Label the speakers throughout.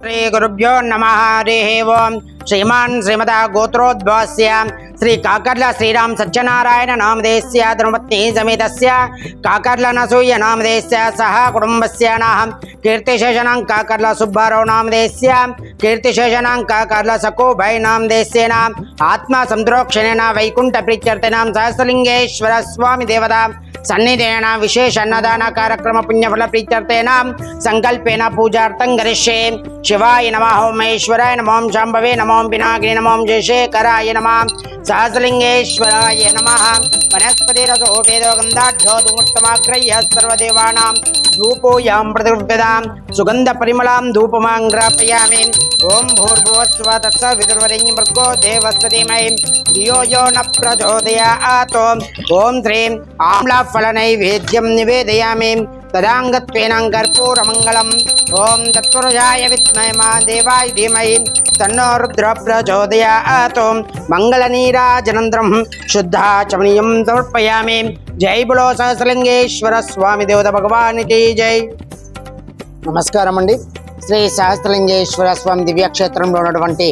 Speaker 1: శ్రీ గురుభ్యో నమ హరి ఓం శ్రీమాన్ శ్రీమద గోత్రోద్భవస్య శ్రీ కాకర్ల శ్రీరామ్ సత్యనారాయణ నామదేశ్య ధనుమత్ని సమేతస్య కాకర్ల నసూయ నామదేశ్య సహ కుటుంబస్య నాహం కీర్తిశేషణం కాకర్ల సుబ్బారావు నామదేశ్య కీర్తిశేషణం కాకర్ల సకోభై నామదేశ్యేన ఆత్మ సంద్రోక్షణేన వైకుంఠ ప్రీత్యర్థినాం సహస్రలింగేశ్వర స్వామి దేవత సన్నిధేన విశేష అన్నదాన కార్యక్రమ పుణ్యఫల ప్రీత్యర్థేన సంకల్పేన పూజార్థం గరిష్యే. శివాయ నమ ఓం మహేశ్వరాయ నమో శాంభవే నమోం పినాగ్ని నమోం నమో ఓం జయశేఖరాయ నమ సహస్రలింగేశ్వరాయ నమ. వనస్పతి రసో వేదో గంధాఢ్యో సర్వదేవానాం. ధూపోయాం ప్రతివ్యదాం సుగంధ పరిమళాం ధూపమాం గ్రాపయామి ఓం భూర్భువస్వ తత్స విదుర్వరిం మృగో దేవస్తీమై ధియో యో న ప్రచోదయాత్ ఓం శ్రీం ఆమ్లాఫలనైవేద్యం నివేదయామి తదాంగత్వేన కర్పూరమంగళం ఓం తత్పురుషాయ విద్మహే మా దేవాయ ధీమహి తన్నో రుద్ర ప్రచోదయాత్ మంగళనీరాజనంద్రం శుద్ధాచమనీయం సమర్పయామి జై బులో సహస్రలింగేశ్వర స్వామి దేవత భగవానికి జై నమస్కారం అండి శ్రీ సహస్రలింగేశ్వర స్వామి దివ్యక్షేత్రంలో ఉన్నటువంటి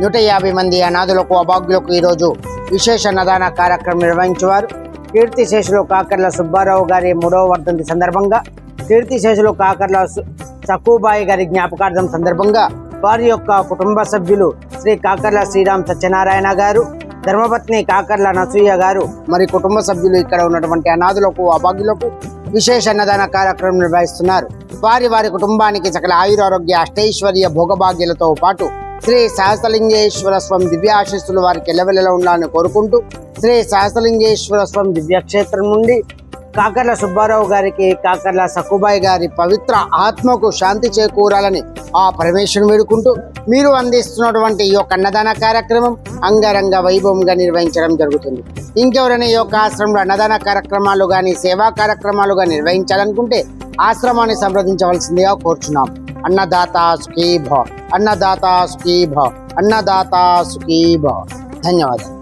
Speaker 1: నూట యాభై మంది అనాథులకు అభాగ్యులకు ఈరోజు విశేష నదాన కార్యక్రమం నిర్వహించేవారు. కీర్తిశేషులు కాకర్ల సుబ్బారావు గారి మూడవ వర్ధంతి సందర్భంగా కీర్తిశేషులు కాకర్ల చక్కుబాయి సక్కుబాయి గారి జ్ఞాపకార్థం సందర్భంగా వారి యొక్క కుటుంబ సభ్యులు శ్రీ కాకర్ల శ్రీరామ్ సత్యనారాయణ గారు ధర్మపత్ని కాకర్ల నసూయ గారు మరి కుటుంబ సభ్యులు ఇక్కడ ఉన్నటువంటి అనాథులకు అభాగ్యులకు విశేష అన్నదాన కార్యక్రమం నిర్వహిస్తున్నారు. వారి వారి కుటుంబానికి సకల ఆయురారోగ్య అష్టైశ్వర్య భోగభాగ్యాలతో పాటు శ్రీ సహస్రలింగేశ్వర స్వామి దివ్య ఆశీస్సులు వారికి ఎల్లవెల్లలో ఉండాలని కోరుకుంటూ శ్రీ శాస్త్రలింగేశ్వర స్వామి దివ్యక్షేత్రం నుండి కాకర్ల సుబ్బారావు గారికి కాకర్ల సక్కుబాయి గారి పవిత్ర ఆత్మకు శాంతి చేకూరాలని ఆ పరమేశ్వరుని వేడుకుంటూ మీరు అందిస్తున్నటువంటి ఈ యొక్క అన్నదాన కార్యక్రమం అంగరంగ వైభవంగా నిర్వహించడం జరుగుతుంది. ఇంకెవరైనా ఈ యొక్క ఆశ్రమంలో అన్నదాన కార్యక్రమాలు కానీ సేవా కార్యక్రమాలుగా నిర్వహించాలనుకుంటే ఆశ్రమాన్ని సంప్రదించవలసిందిగా కోరుచున్నాం. అన్నదాత సుఖీభ అన్నదాత సుఖీభ అన్నదాత సుఖీభ ధన్యవాదాలు.